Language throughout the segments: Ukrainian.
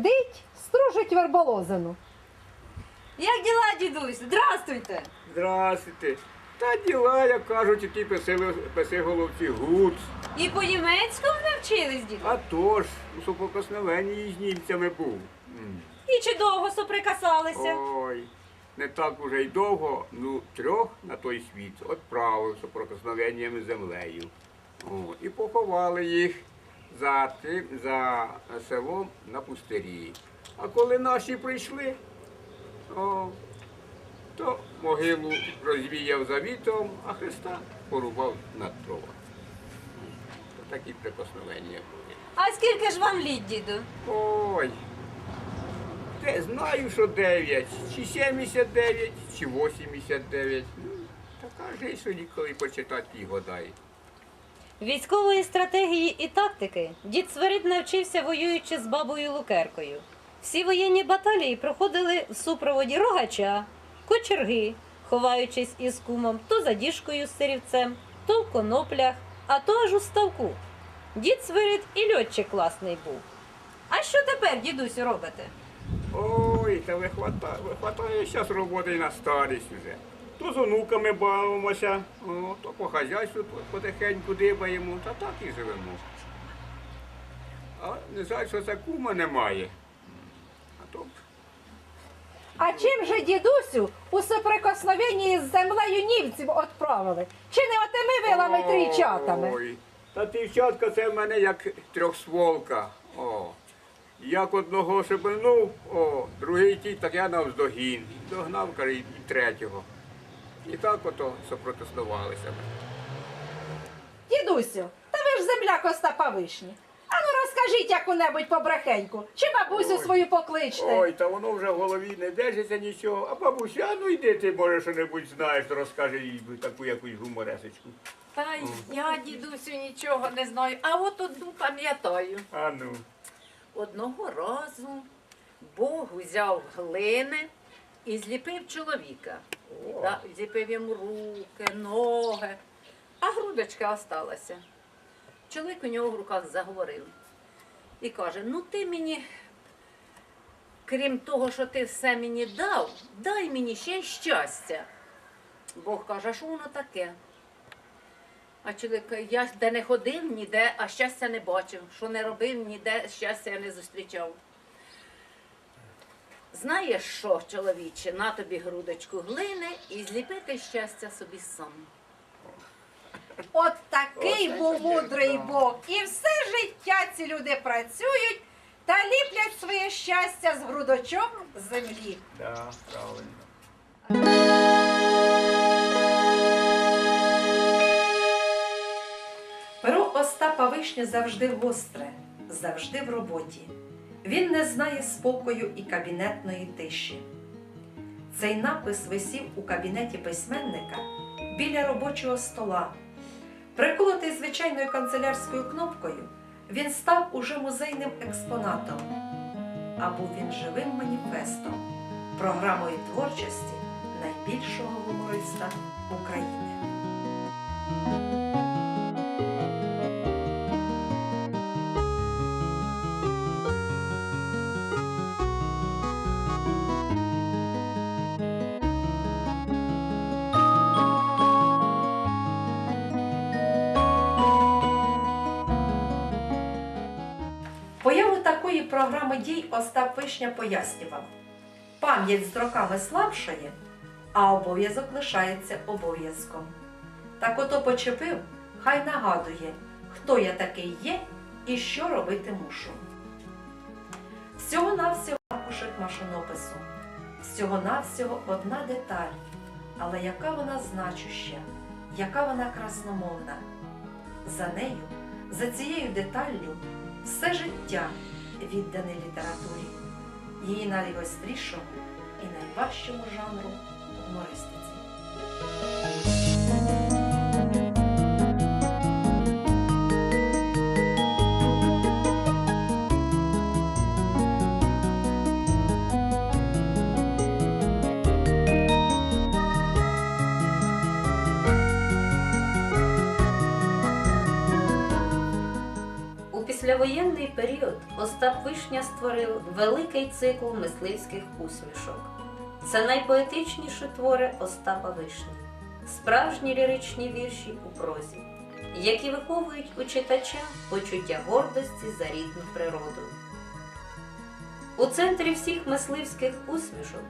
Сидить, стружить верболозину. Як діла, дідусь? Здрастуйте! Здравствуйте. Та діла, як кажуть, ті писи, писи головці гуц. І по-німецькому навчились, діду? А то ж, у соприкосновенні з німцями був. М. І чи довго соприкасалися? Ой, не так уже й довго, ну трьох на той світ відправив соприкосновенням з землею. О, і поховали їх за тим, за селом на пустирі. А коли наші прийшли, о, то могилу розвіяв за вітром, а Христа порубав над дрова. Такі прикосновення були. А скільки ж вам літ, діду? Ой. Де, знаю, що 9, чи 79, чи 89. Ну, така ж, що ніколи почитати і гадає. Військової стратегії і тактики дід Свирид навчився воюючи з бабою Лукеркою. Всі воєнні баталії проходили в супроводі рогача, кочерги, ховаючись із кумом то за діжкою з сирівцем, то в коноплях, а то аж у ставку. Дід Свирид і льотчик класний був. А що тепер, дідусю, робите? Ой, та вихватає, вихватає зараз роботи на старість вже. То з онуками бавимося, то по хазяйству потихеньку дибаємо, та так і живемо. А не знаю, що це кума немає. А то А чим же дідусю у соприкосновенні з землею німців відправили? Чи не отими вилами трійчатами? Ой, Та трійчатка це в мене як трьохстволка. О. Як одного шибенув, о, другий ті, так я навздогін. Догнав, каже, і третього. І так ото сопротестувалися. Дідусю, та ви ж земляк Остапа Вишні. А ну розкажіть яку-небудь побрехеньку, чи бабусю Ой. свою покличте. Ой, та воно вже в голові не держиться нічого. А бабуся, а ну йди ти, може, що-небудь знаєш, то розкажи їй таку якусь гуморесочку. Та й я, дідусю, нічого не знаю, а от одну пам'ятаю. А ну. Одного разу Бог взяв глини і зліпив чоловіка. Зліпив йому руки, ноги, а грудочка осталася. Чоловік у нього в руках заговорив і каже: ну ти мені, крім того, що ти все мені дав, дай мені ще щастя. Бог каже, а що воно таке? А чоловік, каже, я де не ходив ніде, а щастя не бачив. Що не робив, ніде щастя я не зустрічав. Знаєш що, чоловіче, на тобі грудочку глини і зліпити щастя собі сам. От такий Оце був таке, мудрий да. Бог. І все життя ці люди працюють та ліплять своє щастя з грудочок землі. Да, правильно. Перо Остапа Вишні завжди гостре, завжди в роботі. Він не знає спокою і кабінетної тиші. Цей напис висів у кабінеті письменника біля робочого стола. Приколотий звичайною канцелярською кнопкою, він став уже музейним експонатом, а був він живим маніфестом, програмою творчості найбільшого гумориста України. Програми дій Остап Вишня пояснював. Пам'ять з роками слабшає, а обов'язок лишається обов'язком. Так ото почепив, хай нагадує, хто я такий є і що робити мушу. Всього-навсього аркушик машинопису, всього-навсього одна деталь, але яка вона значуща, яка вона красномовна. За нею, за цією деталлю, все життя віддане літературі, її найгострішому і найважчому жанру гумористиці. Післявоєнний період Остап Вишня створив великий цикл мисливських усмішок. Це найпоетичніші твори Остапа Вишні, справжні ліричні вірші у прозі, які виховують у читача почуття гордості за рідну природу. У центрі всіх мисливських усмішок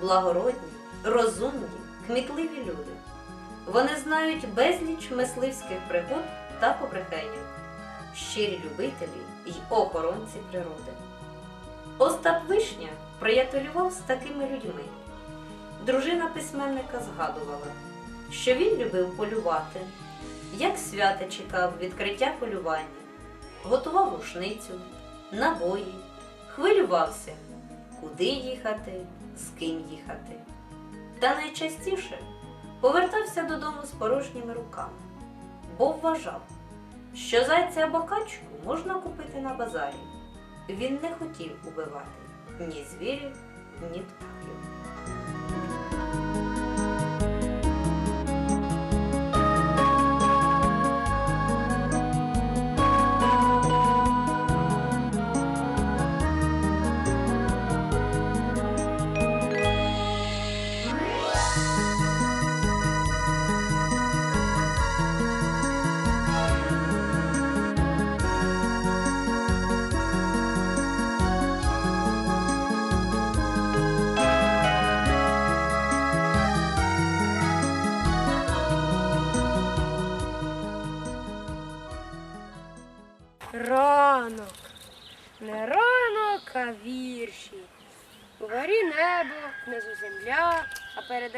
благородні, розумні, кмітливі люди. Вони знають безліч мисливських пригод та побрехеньок, щирі любителі й охоронці природи. Остап Вишня приятелював з такими людьми. Дружина письменника згадувала, що він любив полювати, як свята чекав відкриття полювання, готував рушницю, набої, хвилювався, куди їхати, з ким їхати. Та найчастіше повертався додому з порожніми руками, бо вважав, що зайця або качку можна купити на базарі. Він не хотів убивати ні звірів, ні птахів.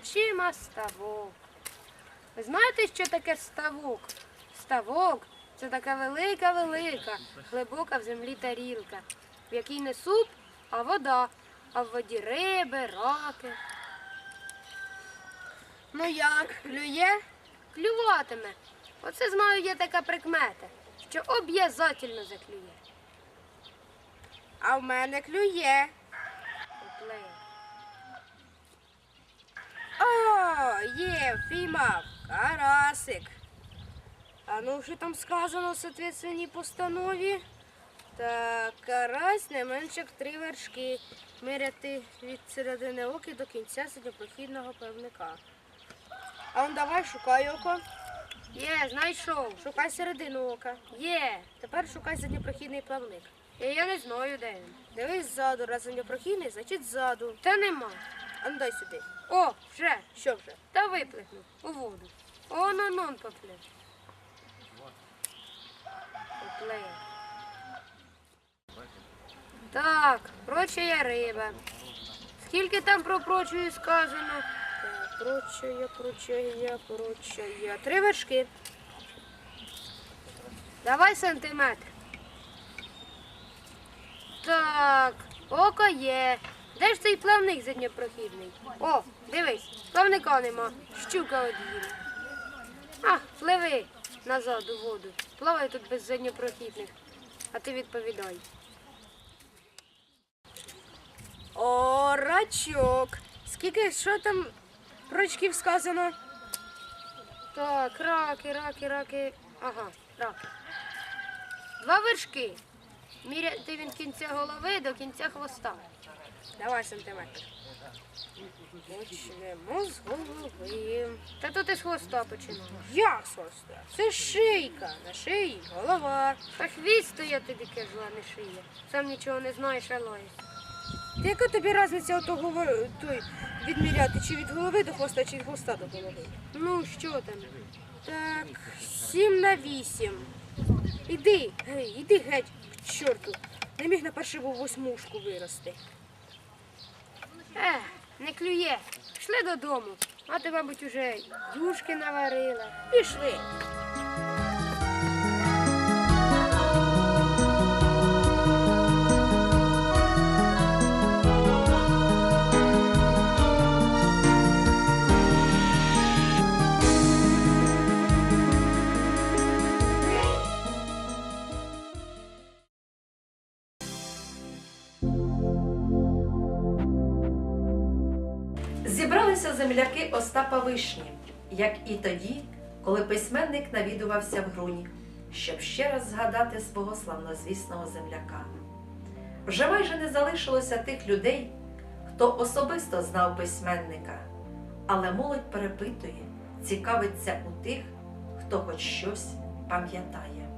Перед ставок. Ви знаєте, що таке ставок? Ставок це така велика-велика, глибока в землі тарілка, в якій не суп, а вода, а в воді риби, раки. Ну як, клює? Клюватиме. Оце знаю, є така прикмета, що об'язательно заклює. А в мене клює. Поплив. О, є, впіймав. Карасик. А ну, що там сказано в соответственній постанові? Так, карась не менше як три вершки. Міряти від середини оки до кінця сидопрохідного певника. А он давай шукай око. Є, знайшов. Шукай середину ока. Є. Тепер шукай задньопрохідний плавник. Я, я не знаю, де він. Дивись ззаду, раз задньопрохідний, значить ззаду. Та нема. А ну дай сюди. О, вже, що вже? Та виплихнув у воду. О, ну нон поплив. Поплив. Так, прочая риба. Скільки там про прочую сказано? Так, прочая, прочая, прочая. Три вершки. Давай сантиметр. Так, око є. Де ж цей плавник задньопрохідний? О, дивись, плавника нема. Щука од'їла. А, пливи назад у воду. Плавай тут без задньопрохідних. А ти відповідай. О, рачок. Скільки, що там рачків сказано? Так, раки, раки, раки. Ага, раки. Два вершки. Міряти він кінця голови до кінця хвоста. Давай сантиметр. Почнемо з голови. Та тут із хвоста починаємо. Як з хвоста? Це шийка. На шиї голова. А хвіст то я тобі кажу, а не шия. Сам нічого не знаєш, а. Та яка тобі різниця ото говор- той відміряти, чи від голови до хвоста, чи від хвоста до голови? Ну, що там? Так, сім на вісім. Іди, гей, іди геть, к чорту. Не міг на паршиву восьмушку вирости. Ех, не клює. Пішли додому. Мати, мабуть, уже юшки наварила. Пішли. Зібралися земляки Остапа Вишні, як і тоді, коли письменник навідувався в Груні. щоб ще раз згадати свого славнозвісного земляка. Вже майже не залишилося тих людей, хто особисто знав письменника, але молодь перепитує, цікавиться у тих, хто хоч щось пам'ятає.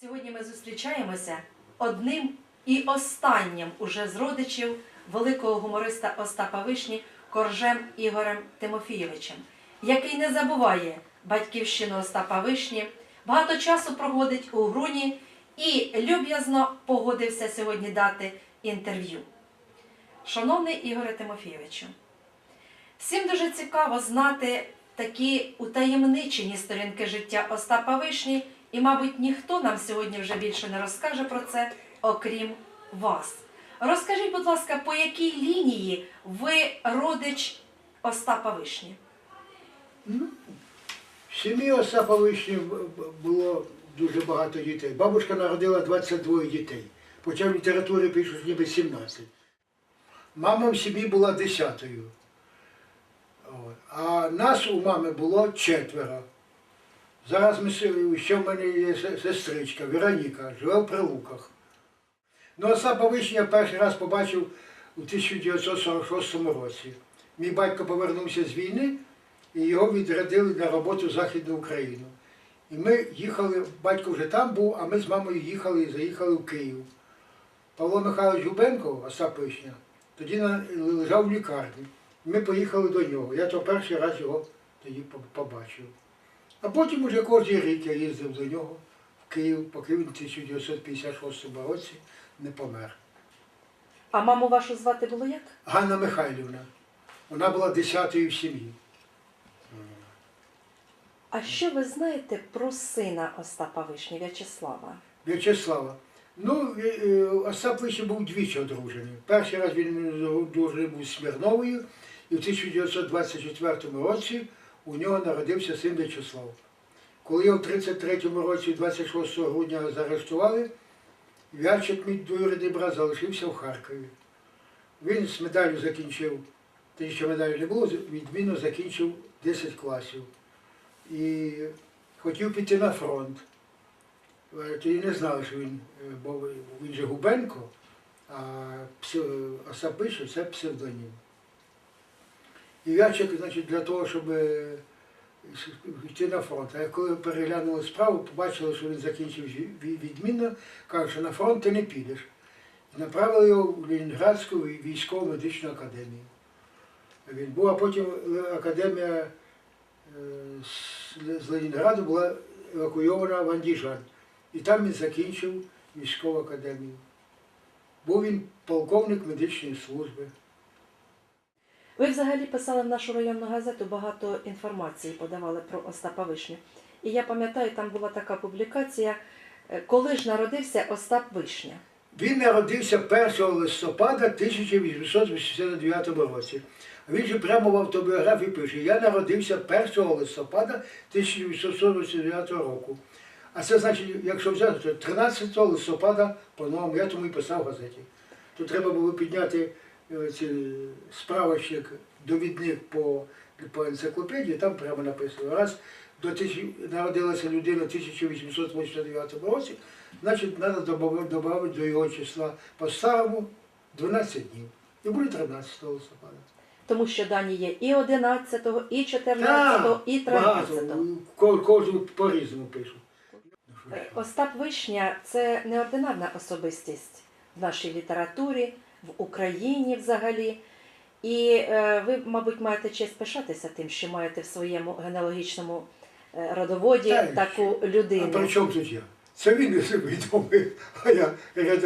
Сьогодні ми зустрічаємося одним і останнім уже з родичів великого гумориста Остапа Вишні Коржем Ігорем Тимофійовичем, який не забуває батьківщину Остапа Вишні, багато часу проводить у Груні і люб'язно погодився сьогодні дати інтерв'ю. Шановний Ігоре Тимофійовичу, всім дуже цікаво знати такі утаємничені сторінки життя Остапа Вишні, і, мабуть, ніхто нам сьогодні вже більше не розкаже про це, окрім вас. Розкажіть, будь ласка, по якій лінії ви родич Остапа Вишні? В сім'ї Остапа Вишні було дуже багато дітей. Бабушка народила 22 дітей. Хоча в літературі пишуть ніби 17. Мама в сім'ї була десятою. А нас у мами було четверо. Зараз ми, ще в мене є сестричка Вероніка, живе в Прилуках. Ну, Вишні я перший раз побачив у 1946 році. Мій батько повернувся з війни і його відрядили на роботу в Західну Україну. І ми їхали, батько вже там був, а ми з мамою їхали і заїхали в Київ. Павло Михайлович Губенко, Остап Вишня, тоді лежав в лікарні. Ми поїхали до нього. Я то перший раз його тоді побачив. А потім уже кожен рік я їздив до нього в Київ, поки він в 1956 році не помер. А маму вашу звати було як? Ганна Михайлівна. Вона була десятою в сім'ї. А що ви знаєте про сина Остапа Вишні В'ячеслава? В'ячеслава. Ну, е, е, Остап Вишня був двічі одружений. Перший раз він одружений був з Смірновою, і в 1924 році у нього народився син В'ячеслав. Коли його в 33-му році, 26 грудня, заарештували, Вячик, мій двоюрідний брат, залишився в Харкові. Він з медаллю закінчив, тоді ще медалі не було, відмінно закінчив 10 класів. І хотів піти на фронт. Е, Тоді не знали, що він, е, бо він же Губенко, а Пише це псевдонім. І Вячик, значить, для того, щоб е, йти на фронт. А коли переглянули справу, побачили, що він закінчив ві- ві- відмінно, кажуть, що на фронт ти не підеш. І направили його в Ленінградську військову медичну академію. Він був, а потім е, академія е, з Ленінграду була евакуйована в Андіжан. І там він закінчив військову академію. Був він полковник медичної служби. Ви взагалі писали в нашу районну газету багато інформації, подавали про Остапа Вишню. І я пам'ятаю, там була така публікація, е, коли ж народився Остап Вишня. Він народився 1 листопада 1889 році. Він же прямо в автобіографії пише, я народився 1 листопада 1849 року. А це значить, якщо взяти, то 13 листопада по-новому, я тому і писав в газеті. Тут треба було підняти справочник, довідник по, по енциклопедії, там прямо написано. Раз до тисяч- народилася людина в 1889 році, значить, треба додати до його числа по-старому 12 днів. І буде 13 листопада. Тому що дані є і 11, і 14, і 13. багато. Ко- Кожен по-різному пишуть. Е, Остап Вишня це неординарна особистість в нашій літературі, в Україні взагалі. І е, ви, мабуть, маєте честь пишатися тим, що маєте в своєму генеалогічному е, родоводі Так. таку А людину. при чому тут я? Це він не відомий, а я рядом.